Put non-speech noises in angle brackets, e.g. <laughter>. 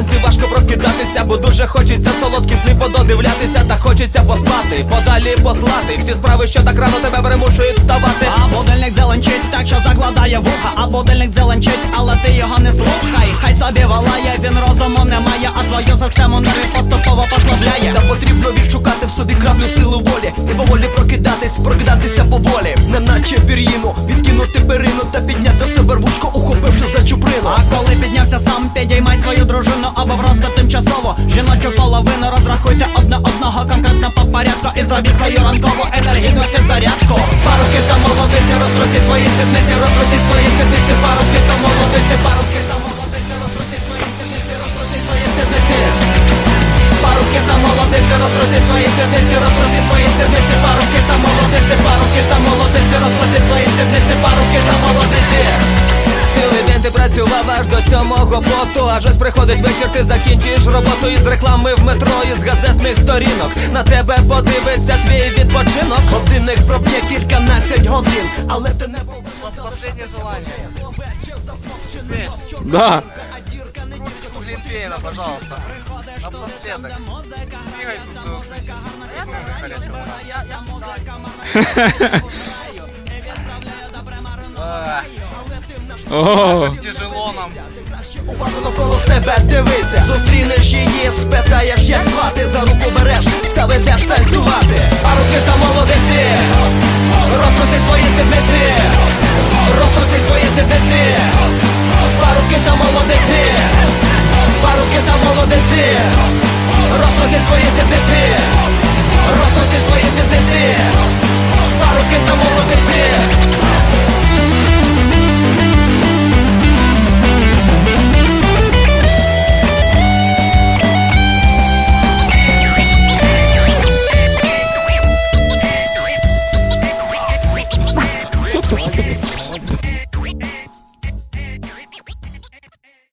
вранці важко прокидатися, бо дуже хочеться солодкі сни пододивлятися, та хочеться поспати, подалі послати. Всі справи, що так рано тебе примушують вставати. А будильник зеленчить, так що закладає вуха, а будильник зеленчить, але ти його не слухай. Хай собі валає, він розуму не має, а твою систему не поступово послабляє. Неначе пір'їну, відкинути перину та підняти себе рвучко, ухопивши за чуприну. А коли піднявся сам, підіймай свою дружину або просто тимчасово. Жіночу половину розрахуйте одне одного конкретно по порядку І зробіть свою ранкову енергійну зарядку Парубки та молодиці, розтрусіть свої сідниці, розтрусіть свої сідниці, парубки та молодиці, парубки та молодиці, розтрусіть свої сідниці, розтрусіть свої сідниці. Парубки та молодиці, розтрусіть свої сідниці, розтрусіть свої сідниці, парубки та молодиці, парубки молодиці, розтрусіть свої сідниці, парубки та молодиці. Цілий день ти працював аж до сьомого поту Аж ось приходить вечір, ти закінчуєш роботу із реклами в метро, із газетних сторінок На тебе подивиться твій відпочинок Годинник проб'є кільканадцять годин, але ти не Последнее желание. Петь, Да. кружечку глинтвейна, пожалуйста. Напоследок. Бегай тут до соседей. А я тоже горячего. Я, я, <laughs> Ого. Тяжело нам. Уважно коло себе дивися. Зустрінеш її, спитаєш, як звати, за руку береш та ведеш танцювати. А руки та молодиці, розпроси свої сідниці, розпроси свої сідниці, паруки та молодиці, паруки та молодиці, розпроси свої сідниці.